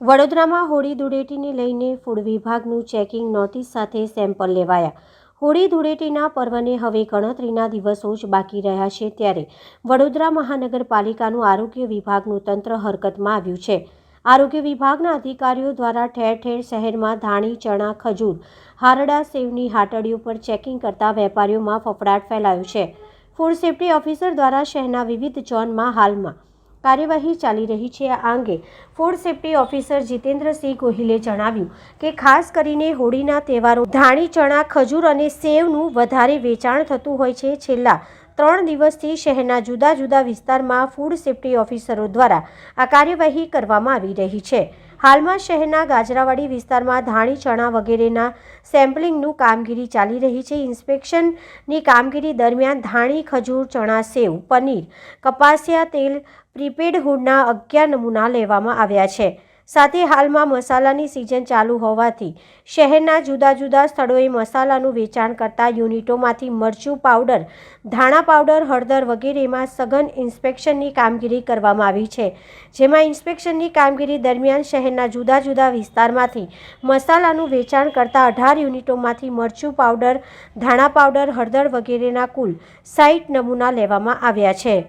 વડોદરામાં હોળી ધૂળેટીને લઈને ફૂડ વિભાગનું ચેકિંગ નોટિસ સાથે સેમ્પલ લેવાયા. હોળી ધૂળેટીના પર્વને હવે ગણતરીના દિવસો જ બાકી રહ્યા છે ત્યારે વડોદરા મહાનગરપાલિકાનું આરોગ્ય વિભાગનું તંત્ર હરકતમાં આવ્યું છે. આરોગ્ય વિભાગના અધિકારીઓ દ્વારા ઠેર ઠેર શહેરમાં ધાણી, ચણા, ખજૂર, હારડા, સેવની હાટડીઓ પર ચેકિંગ કરતા વેપારીઓમાં ફફડાટ ફેલાયો છે. ફૂડ સેફ્ટી ઓફિસર દ્વારા શહેરના વિવિધ ઝોનમાં હાલમાં કાર્યવાહી ચાલી રહી છે. આ અંગે ફૂડ સેફ્ટી ઓફિસર જીતેન્દ્રસિંહ ગોહિલે જણાવ્યું કે ખાસ કરીને હોળીના તહેવારો, ધાણી, ચણા, ખજૂર અને સેવનું વધારે વેચાણ થતું હોય છે. છેલ્લા ત્રણ દિવસથી શહેરના જુદા જુદા વિસ્તારમાં ફૂડ સેફ્ટી ઓફિસરો દ્વારા આ કાર્યવાહી કરવામાં આવી રહી છે. હાલમાં શહેરના ગાજરાવાડી વિસ્તારમાં ધાણી, ચણા વગેરેના સેમ્પલિંગનું કામગીરી ચાલી રહી છે. ઇન્સ્પેક્શનની કામગીરી દરમિયાન ધાણી, ખજૂર, ચણા, સેવ, પનીર, કપાસિયા તેલ, પ્રીપેડ હુડના અગિયાર નમૂના લેવામાં આવ્યા છે. સાથે હાલમાં મસાલાની સિઝન ચાલુ હોવાથી શહેરના જુદા જુદા સ્થળોએ મસાલાનું વેચાણ કરતા યુનિટોમાંથી મરચું પાવડર, ધાણા પાવડર, હળદર વગેરેમાં સઘન ઇન્સ્પેક્શનની કામગીરી કરવામાં આવી છે. જેમાં ઇન્સ્પેક્શનની કામગીરી દરમિયાન શહેરના જુદા જુદા વિસ્તારમાંથી મસાલાનું વેચાણ કરતા અઢાર યુનિટોમાંથી મરચું પાવડર, ધાણા પાવડર, હળદર વગેરેના કુલ સાઠ નમૂના લેવામાં આવ્યા છે.